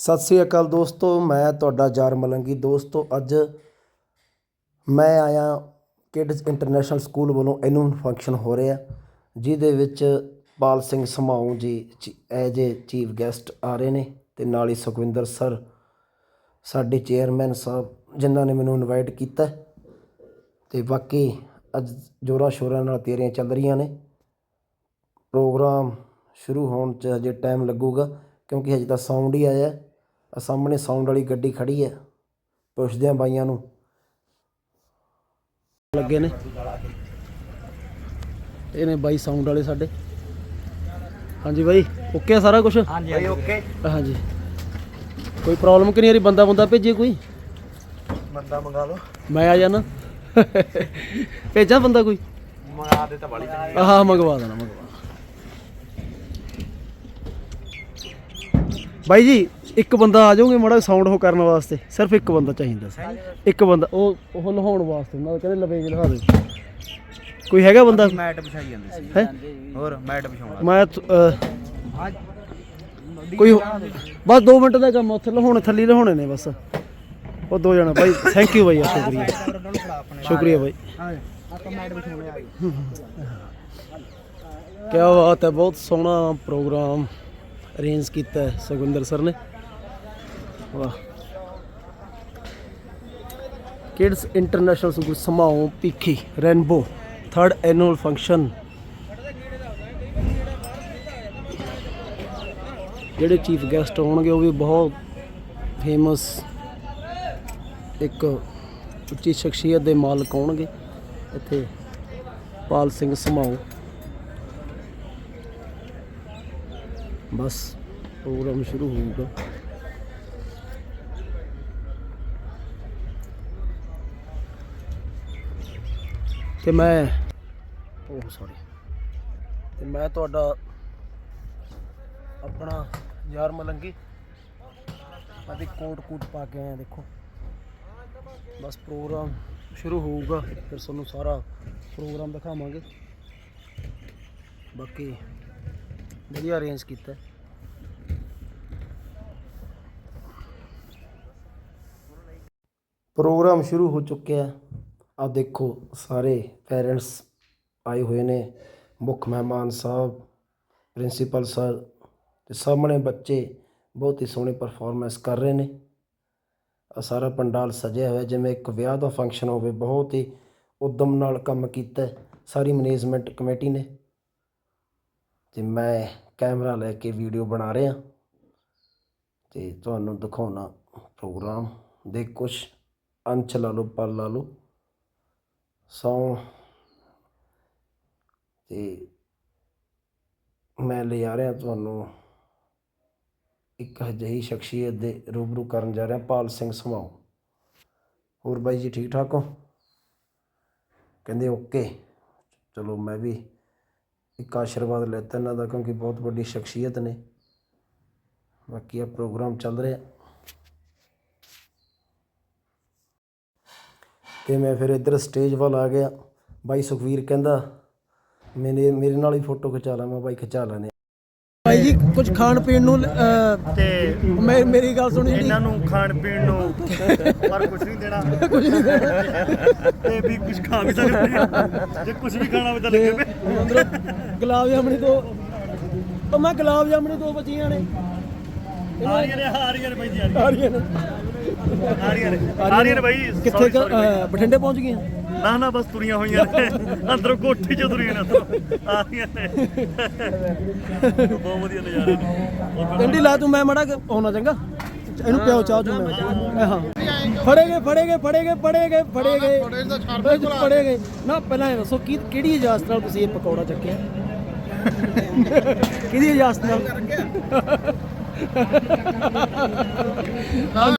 ਸਤਿ ਸ੍ਰੀ ਅਕਾਲ ਦੋਸਤੋ, ਮੈਂ ਤੁਹਾਡਾ ਜਾਰ ਮਲੰਗੀ। ਦੋਸਤੋ, ਅੱਜ ਮੈਂ ਆਇਆ ਕਿਡਜ਼ ਇੰਟਰਨੈਸ਼ਨਲ ਸਕੂਲ ਵੱਲੋਂ ਐਨੂਅਲ ਫੰਕਸ਼ਨ ਹੋ ਰਿਹਾ, ਜਿਹਦੇ ਵਿੱਚ ਪਾਲ ਸਿੰਘ ਸਮਾਉ ਜੀ ਐਜ ਏ ਚੀਫ ਗੈਸਟ ਆ ਰਹੇ ਨੇ ਤੇ ਨਾਲ ਹੀ ਸੁਖਵਿੰਦਰ ਸਰ, ਸਾਡੇ ਚੇਅਰਮੈਨ ਸਾਹਿਬ, ਜਿਨ੍ਹਾਂ ਨੇ ਮੈਨੂੰ ਇਨਵਾਈਟ ਕੀਤਾ। ਤੇ ਬਾਕੀ ਅੱਜ ਜੋਰਾਂ ਸ਼ੋਰਾਂ ਨਾਲ ਤਿਆਰੀਆਂ ਚੱਲ ਰਹੀਆਂ ਨੇ। ਪ੍ਰੋਗਰਾਮ ਸ਼ੁਰੂ ਹੋਣ 'ਚ ਹਜੇ ਟਾਈਮ ਲੱਗੂਗਾ, ਕਿਉਂਕਿ ਹਜੇ ਤਾਂ ਸਾਊਂਡ ਹੀ ਆਇਆ। ਆ ਸਾਹਮਣੇ ਸਾਊਂਡ ਵਾਲੀ ਗੱਡੀ ਖੜੀ ਹੈ ਪੁੱਛਦੇ ਆ ਬਾਈਆਂ ਨੂੰ। ਲੱਗੇ ਨੇ। ਇਹ ਨੇ ਬਾਈ ਸਾਊਂਡ ਵਾਲੇ ਸਾਡੇ। ਹਾਂਜੀ ਬਾਈ ਓਕੇ ਆ ਸਾਰਾ ਕੁਝ ਹਾਂਜੀ ਭਾਈ ਓਕੇ ਹਾਂਜੀ। ਕੋਈ ਪ੍ਰੋਬਲਮ ਕਿ ਨਹੀਂ ਆ ਰਹੀ ਬੰਦਾ ਬੰਦਾ ਭੇਜੇ ਕੋਈ? ਬੰਦਾ ਮੰਗਾ ਲਓ। ਮੈਂ ਆ ਜਾਣਾ। ਭੇਜਾਂ ਬੰਦਾ ਕੋਈ? ਮੰਗਾ ਦੇ ਤਾਂ ਵਾਲੀ ਚੰਗੀ ਆਹ ਮੰਗਵਾ ਦੇਣਾ ਮੰਗਵਾ। ਬਾਈ ਜੀ ਇੱਕ ਬੰਦਾ ਆ ਜਾਓਗੇ ਮਾੜਾ ਸਾਊਂਡ ਹੋ ਕਰਨ ਵਾਸਤੇ ਸਿਰਫ ਇੱਕ ਬੰਦਾ ਚਾਹੀਦਾ ਸੀ। ਇੱਕ ਬੰਦਾ ਉਹ ਉਹ ਲਹਾਉਣ ਵਾਸਤੇ ਉਹਨਾਂ ਦਾ ਕਹਿੰਦੇ ਲਵੇਜ ਲਹਾ ਦੇ ਕੋਈ ਹੈਗਾ ਬੰਦਾ? ਮੈਟ ਵਿਛਾਈ ਜਾਂਦੇ ਸੀ। ਹੈ? ਹੋਰ ਮੈਟ ਵਿਛਾਉਣਾ ਮੈਂ ਅਹ, ਕੋਈ ਬਸ 2 ਮਿੰਟ ਦਾ ਕੰਮ ਆ, ਉੱਥੇ ਲਹਾਉਣੇ ਥੱਲੇ ਲਹਾਉਣੇ ਨੇ ਬਸ। ਉਹ ਦੋ ਜਣਾ ਬਾਈ ਥੈਂਕ ਯੂ ਬਾਈ ਯਾਰ, ਸ਼ੁਕਰੀਆ ਸ਼ੁਕਰੀਆ ਬਾਈ ਆਪਾਂ ਮੈਟ ਵਿਛਾਉਣੇ ਆ। ਕੀ ਬਾਤ ਹੈ ਬਹੁਤ ਸੋਹਣਾ ਪ੍ਰੋਗਰਾਮ ਅਰੇਂਜ ਕੀਤਾ ਹੈ ਸੁਖਵਿੰਦਰ ਸਰ ਨੇ। ਵਾਹ। ਕਿਡਸ ਇੰਟਰਨੈਸ਼ਨਲ ਸਕੂਲ ਸਮਾਓ ਪੀਖੀ ਰੈਨਬੋ ਥਰਡ ਐਨੂਅਲ ਫੰਕਸ਼ਨ ਜਿਹੜੇ ਚੀਫ ਗੈਸਟ ਹੋਣਗੇ, ਉਹ ਵੀ ਬਹੁਤ ਫੇਮਸ ਇੱਕ ਉੱਚੀ ਸ਼ਖਸੀਅਤ ਦੇ ਮਾਲਕ ਹੋਣਗੇ। ਇੱਥੇ ਪਾਲ ਸਿੰਘ ਸਮਾਓ ਬਸ, ਪ੍ਰੋਗਰਾਮ ਸ਼ੁਰੂ ਹੋਊਗਾ। ਤੇ ਮੈਂ ਉਹ ਸੌਰੀ ਤੇ ਮੈਂ ਤੁਹਾਡਾ ਆਪਣਾ ਯਾਰ ਮਲੰਗੀ। ਅਤੇ ਕੋਟ ਕੂਟ ਪਾ ਕੇ ਆਇਆ, ਦੇਖੋ। ਬਸ ਪ੍ਰੋਗਰਾਮ ਸ਼ੁਰੂ ਹੋਊਗਾ, ਫਿਰ ਤੁਹਾਨੂੰ ਸਾਰਾ ਪ੍ਰੋਗਰਾਮ ਦਿਖਾਵਾਂਗੇ। ਬਾਕੀ ਵਧੀਆ ਅਰੇਂਜ ਕੀਤਾ। ਪ੍ਰੋਗਰਾਮ ਸ਼ੁਰੂ ਹੋ ਚੁੱਕਿਆ। ਆਹ ਦੇਖੋ, ਸਾਰੇ ਪੇਰੈਂਟਸ ਆਏ ਹੋਏ ਨੇ, ਮੁੱਖ ਮਹਿਮਾਨ ਸਾਹਿਬ ਪ੍ਰਿੰਸੀਪਲ ਸਰ ਤੇ ਸਾਹਮਣੇ ਬੱਚੇ ਬਹੁਤ ਹੀ ਸੋਹਣੀ ਪਰਫਾਰਮੈਂਸ ਕਰ ਰਹੇ ਨੇ। ਆ ਸਾਰਾ ਪੰਡਾਲ ਸਜਿਆ ਹੋਇਆ, ਜਿਵੇਂ ਇੱਕ ਵਿਆਹ ਦਾ ਫੰਕਸ਼ਨ ਹੋਵੇ, ਬਹੁਤ ਹੀ ਉਦਮ ਨਾਲ ਕੰਮ ਕੀਤਾ, ਸਾਰੀ ਮੈਨੇਜਮੈਂਟ ਕਮੇਟੀ ਨੇ। ਤੇ ਮੈਂ ਕੈਮਰਾ ਲੈ ਕੇ ਵੀਡੀਓ ਬਣਾ ਰਿਹਾ, ਤੇ ਤੁਹਾਨੂੰ ਦਿਖਾਉਣਾ ਪ੍ਰੋਗਰਾਮ। ਦੇ ਕੁਝ ਅੰਸ਼ ਲਾ ਲਓ, ਪਲ ਲਾ ਲਓ। ਸੌ ਅਤੇ ਮੈਂ ਲੈ ਆ ਰਿਹਾ ਤੁਹਾਨੂੰ ਇੱਕ ਅਜਿਹੀ ਸ਼ਖਸੀਅਤ ਦੇ ਰੂਬਰੂ ਕਰਨ ਜਾ ਰਿਹਾ, ਪਾਲ ਸਿੰਘ ਸਮਾਓ ਹੋਰ ਬਾਈ ਜੀ ਠੀਕ ਠਾਕ ਹੋ? ਕਹਿੰਦੇ ਓਕੇ। ਚਲੋ ਮੈਂ ਵੀ ਇੱਕ ਆਸ਼ੀਰਵਾਦ ਲੈਤਾ ਇਹਨਾਂ ਦਾ ਕਿਉਂਕਿ ਬਹੁਤ ਵੱਡੀ ਸ਼ਖਸੀਅਤ ਨੇ। ਬਾਕੀ ਆ ਪ੍ਰੋਗਰਾਮ ਚੱਲ ਰਿਹਾ। ਤੇ ਮੈਂ ਫਿਰ ਇੱਧਰ ਸਟੇਜ ਵੱਲ ਆ ਗਿਆ। ਬਾਈ ਸੁਖਵੀਰ ਕਹਿੰਦਾ ਮੇਰੇ ਮੇਰੇ ਨਾਲ ਹੀ ਫੋਟੋ ਖਿਚਾ ਲਾ। ਮੈਂ ਬਾਈ ਖਿਚਾ ਲੈਣੇ ਬਾਈ ਜੀ ਕੁਝ ਖਾਣ ਪੀਣ ਨੂੰ ਤੇ ਮੇਰੀ ਗੱਲ ਸੁਣੀ ਇਹਨਾਂ ਨੂੰ ਖਾਣ ਪੀਣ ਨੂੰ ਪਰ ਕੁਝ ਨਹੀਂ ਦੇਣਾ। ਤੇ ਵੀ ਕੁਝ ਖਾ ਵੀ ਸਕਦੇ ਆ ਜੇ ਕੁਝ ਵੀ ਖਾਣਾ ਹੋਵੇ ਤਾਂ ਲੱਗੇ। ਵੇ ਅੰਦਰੋਂ ਗੁਲਾਬ ਜਾਮਣੀ ਤੋਂ ਉਹ ਮੈਂ ਗੁਲਾਬ ਜਾਮਣੀ ਦੋ ਬਚੀਆਂ ਨੇ। ਹਾਰੀਆਂ ਨੇ ਹਾਰੀਆਂ ਨੇ ਬਾਈ ਜੀ ਆ ਰਹੀਆਂ ਨੇ। ਹਾਰੀਆਂ ਨੇ ਹਾਰੀਆਂ ਨੇ ਬਾਈ ਕਿੱਥੇ sorry, ਕੁ, sorry ਬਾਈ। ਅਹ, ਬਠਿੰਡੇ ਪਹੁੰਚ ਗਈਆਂ? ਨਾ ਨਾ ਬਸ ਤੁਰੀਆਂ ਹੋਈਆਂ ਨੇ। ਅੰਦਰੋਂ ਕੋਠੀ ਚ ਤੁਰੀਆਂ ਨੇ ਅੰਦਰੋਂ। ਆ ਰਹੀਆਂ ਨੇ। ਬਹੁਤ ਵਧੀਆ ਨਜ਼ਾਰੇ ਨੇ ਟੰਡੀ ਲਾ ਤੂੰ ਮੈਂ ਮੜਾ ਆਉਣਾ ਚੰਗਾ। ਇਹਨੂੰ ਪਿਓ ਚਾਹ ਜੂ ਮੈਂ। ਹਾਂ। ਫੜੇਗੇ ਫੜੇਗੇ ਫੜੇਗੇ ਫੜੇਗੇ ਫੜੇਗੇ। ਫੜੇਗੇ। ਨਾ ਪਹਿਲਾਂ ਇਹ ਦੱਸੋ ਕੀ ਕਿਹੜੀ ਇਜਾਜ਼ਤ ਨਾਲ ਤੁਸੀਂ ਇਹ ਪਕੌੜਾ ਚੱਕਿਆ? ਕਿਹਦੀ ਇਜਾਜ਼ਤ ਨਾਲ?